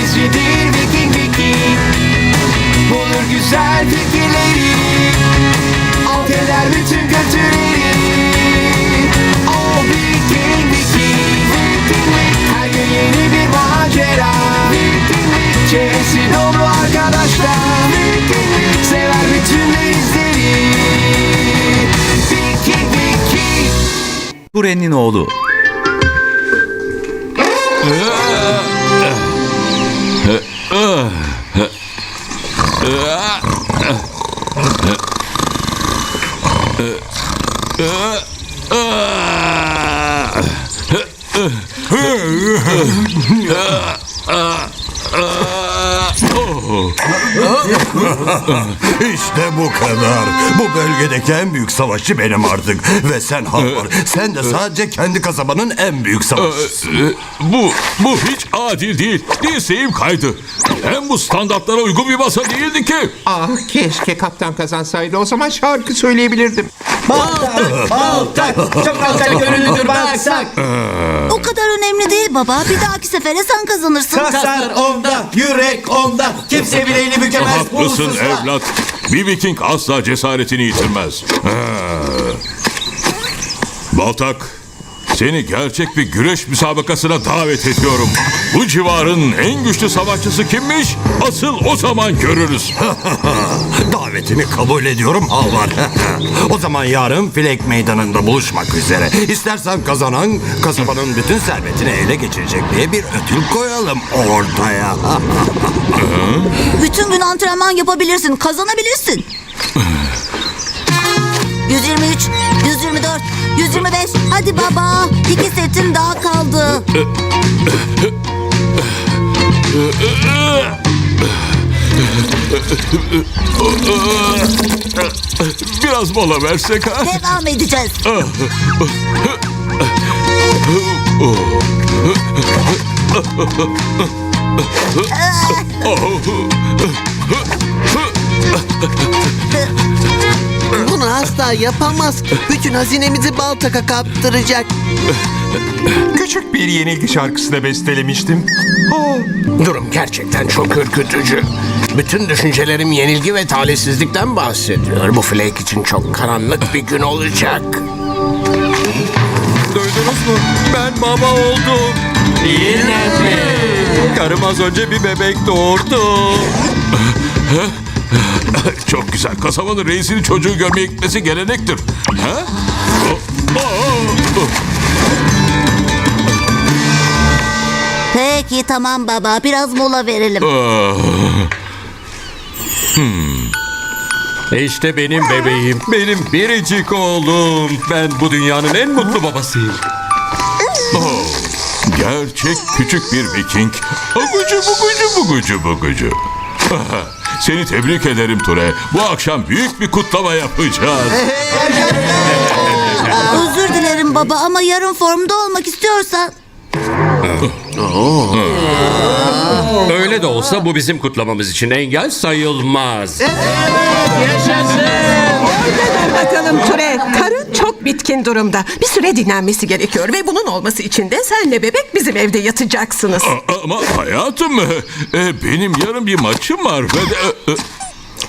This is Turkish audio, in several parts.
denizcidir Viking Viking. Bulur güzel fikirleri. Alt eder bütün kötüleri O Viking Viking. Her gün yeni bir macera. Çevresi dolu arkadaşlar. Sever bütün denizleri. Viking Viking. Ture'nin oğlu. 으아 İşte bu kadar. Bu bölgedeki en büyük savaşçı benim artık. Ve sen Harper. Sen de sadece kendi kasabanın en büyük savaşçısı. Ee, Bu, bu hiç adil değil. Dirseğim kaydı. Hem bu standartlara uygun bir masa değildi ki. Ah keşke kaptan kazansaydı o zaman şarkı söyleyebilirdim. O kadar önemli değil baba. Bir dahaki sefere sen kazanırsın. Kaslar onda, yürek onda. Kimse bileğini bükemez. Haklısın evlat. Bir Viking asla cesaretini yitirmez. Ha. Baltak, seni gerçek bir güreş müsabakasına davet ediyorum. Bu civarın en güçlü savaşçısı kimmiş? Asıl o zaman görürüz. Davetini kabul ediyorum Halvar. o zaman yarın Filek Meydanı'nda buluşmak üzere. İstersen kazanan kasabanın bütün servetini ele geçirecek diye bir ödül koyalım ortaya. Bütün gün antrenman yapabilirsin. Kazanabilirsin. 123, 124, 125. Hadi baba. İki setin daha kaldı. Biraz mola versek ha? Devam edeceğiz. Bunu asla yapamaz. Bütün hazinemizi Baltak'a kaptıracak. Küçük bir yenilgi şarkısı da bestelemiştim. Durum gerçekten çok ürkütücü. Bütün düşüncelerim yenilgi ve talihsizlikten bahsediyor. Bu Flake için çok karanlık bir gün olacak. Duydunuz mu? Ben baba oldum. Yine mi? Karım az önce bir bebek doğurdu. Çok güzel. Kasabanın reisinin çocuğu görmeye gitmesi gelenektir. Ha? Oh, oh, oh. Peki tamam baba. Biraz mola verelim. Ah. İşte benim bebeğim. Benim biricik oğlum. Ben bu dünyanın en mutlu babasıyım. Oh, gerçek küçük bir viking. Agucu bugucu bugucu bugucu. Seni tebrik ederim Ture. Bu akşam büyük bir kutlama yapacağız. Özür dilerim baba ama yarın formda olmak istiyorsan. Öyle de olsa bu bizim kutlamamız için engel sayılmaz. Bakalım çok bitkin durumda. Bir süre dinlenmesi gerekiyor ve bunun olması için de senle bebek bizim evde yatacaksınız. A- Ama hayatım, e, benim yarın bir maçım var ve de... e, e,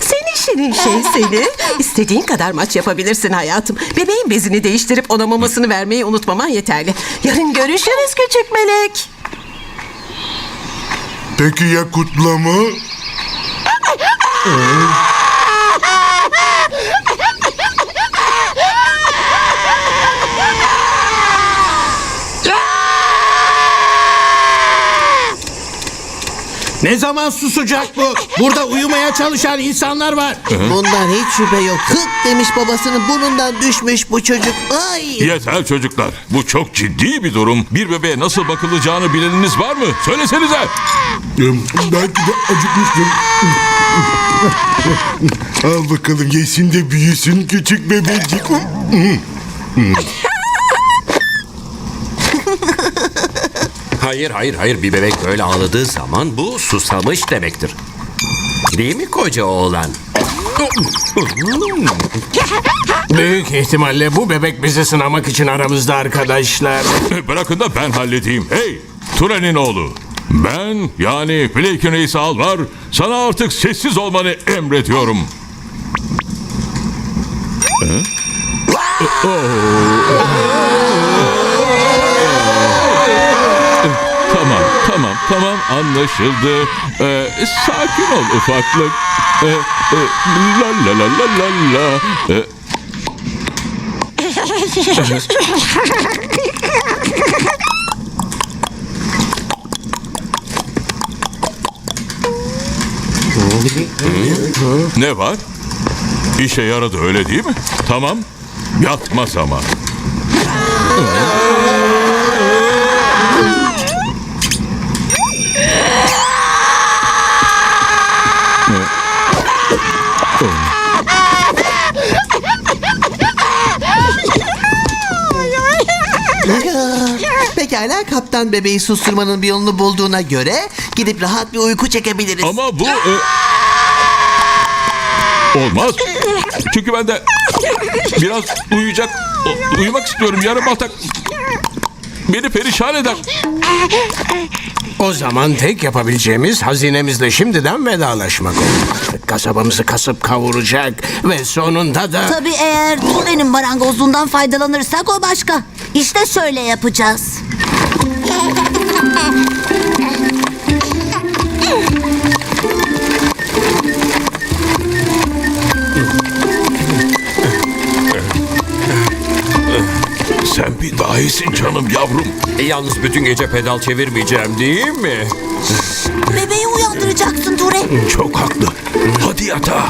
Senin şirin şey seni. İstediğin kadar maç yapabilirsin hayatım. Bebeğin bezini değiştirip ona mamasını vermeyi unutmaman yeterli. Yarın görüşürüz küçük melek. Peki ya kutlama? Ne zaman susacak bu? Burada uyumaya çalışan insanlar var. Bundan hiç şüphe yok. Hık demiş babasının burnundan düşmüş bu çocuk. Ay! Yeter çocuklar. Bu çok ciddi bir durum. Bir bebeğe nasıl bakılacağını bileniniz var mı? Söylesenize. Belki de acıkmıştır. Al bakalım yesin de büyüsün küçük bebecik. Hayır hayır hayır bir bebek böyle ağladığı zaman bu susamış demektir. Değil mi koca oğlan? Büyük ihtimalle bu bebek bizi sınamak için aramızda arkadaşlar. Bırakın da ben halledeyim. Hey, Ture'nin oğlu. Ben yani Flake'in reisi Alvar sana artık sessiz olmanı emrediyorum. Hı? Oo. Tamam, tamam, anlaşıldı. Ee, sakin ol ufaklık. Ee, e, la la la la la la. Ee, ne var? İşe yaradı öyle değil mi? Tamam. Yatma zaman. Pekala kaptan bebeği susturmanın bir yolunu bulduğuna göre gidip rahat bir uyku çekebiliriz. Ama bu... e, Olmaz. Çünkü ben de biraz uyuyacak, u- uyumak istiyorum. Yarım batak beni perişan eder. O zaman tek yapabileceğimiz hazinemizle şimdiden vedalaşmak olur. Kasabamızı kasıp kavuracak ve sonunda da... Tabii eğer Ture'nin marangozluğundan faydalanırsak o başka. İşte şöyle yapacağız. Dahisin canım yavrum. E, Yalnız bütün gece pedal çevirmeyeceğim değil mi? Bebeği uyandıracaksın Ture. Çok haklı. Hadi yatağa.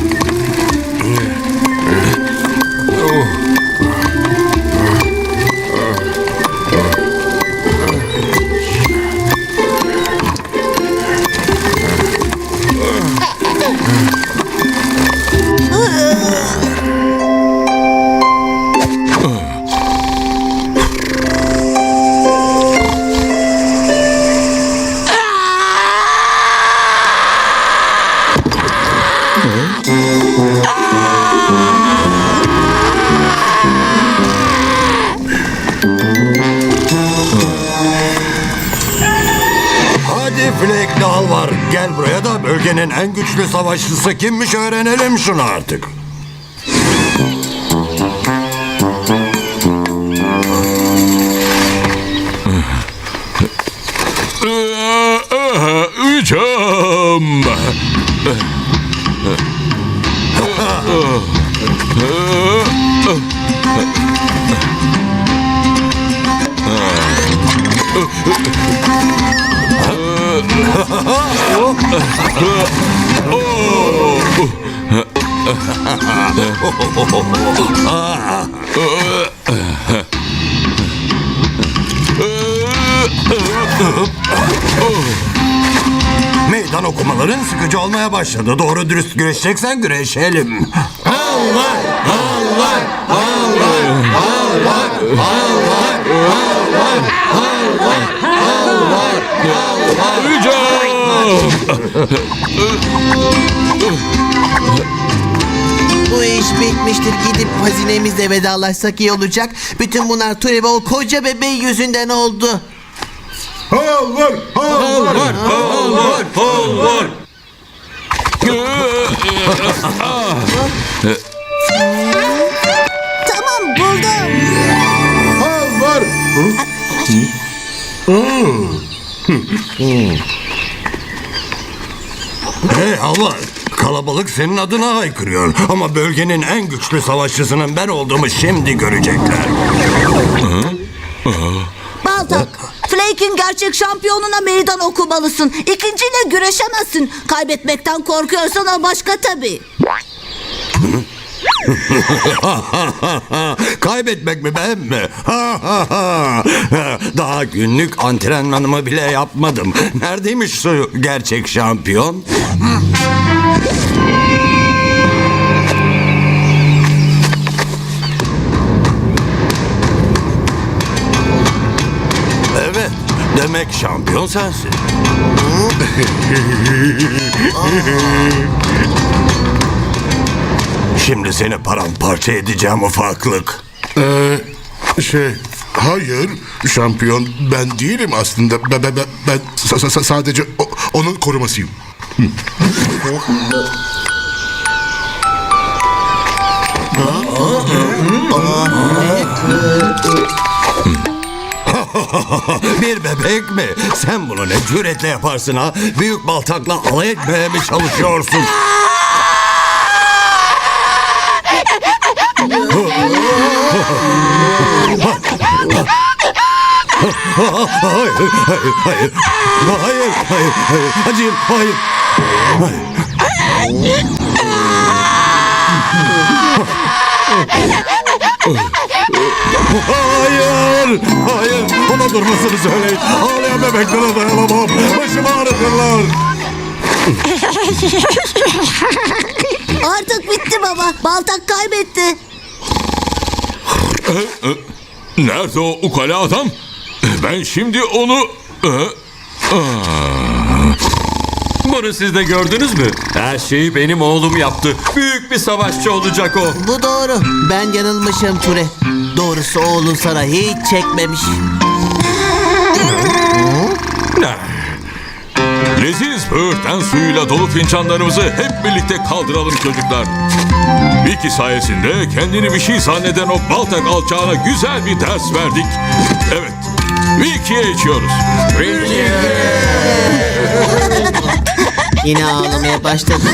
Dal var. Gel buraya da bölgenin en güçlü savaşçısı kimmiş öğrenelim şunu artık. Meydan okumaların sıkıcı olmaya başladı. Doğru dürüst güreşeceksen güreşelim. Uyuyacağım. Bu iş bitmiştir. Gidip hazinemizle vedalaşsak iyi olacak. Bütün bunlar Ture ve o koca bebeği yüzünden oldu. Tamam buldum. Hey Alvar, kalabalık senin adına haykırıyor. Ama bölgenin en güçlü savaşçısının ben olduğumu şimdi görecekler. Baltak. Flake'in gerçek şampiyonuna meydan okumalısın. İkinciyle güreşemezsin. Kaybetmekten korkuyorsan o başka tabii. Kaybetmek mi ben mi? Daha günlük antrenmanımı bile yapmadım. Neredeymiş şu gerçek şampiyon? Evet, demek şampiyon sensin. Şimdi seni paramparça edeceğim ufaklık. Şey, Hayır, şampiyon ben değilim aslında. Ben, ben, ben, ben sa- sa- sa- sadece o- onun korumasıyım. Bir bebek mi? Sen bunu ne cüretle yaparsın ha? Büyük baltakla alay etmeye mi çalışıyorsun? Hayır, hayır, hayır. Hayır, hayır, hayır. Hacım, hayır. Hayır, hayır. Ona durmasını söyleyin. Ağlayan bebeklere dayanamam. Başımı ağrıtırlar. Artık bitti baba. Baltak kaybetti. Nerede o ukala adam? Ben şimdi onu... Ee, Bunu siz de gördünüz mü? Her şeyi benim oğlum yaptı. Büyük bir savaşçı olacak o. Bu doğru. Ben yanılmışım Ture. Doğrusu oğlun sana hiç çekmemiş. Leziz böğürtlen suyuyla dolu fincanlarımızı hep birlikte kaldıralım çocuklar. Vicky sayesinde kendini bir şey zanneden o baltak alçağına güzel bir ders verdik. Evet, Vicky'ye içiyoruz. Yine ağlamaya başladı.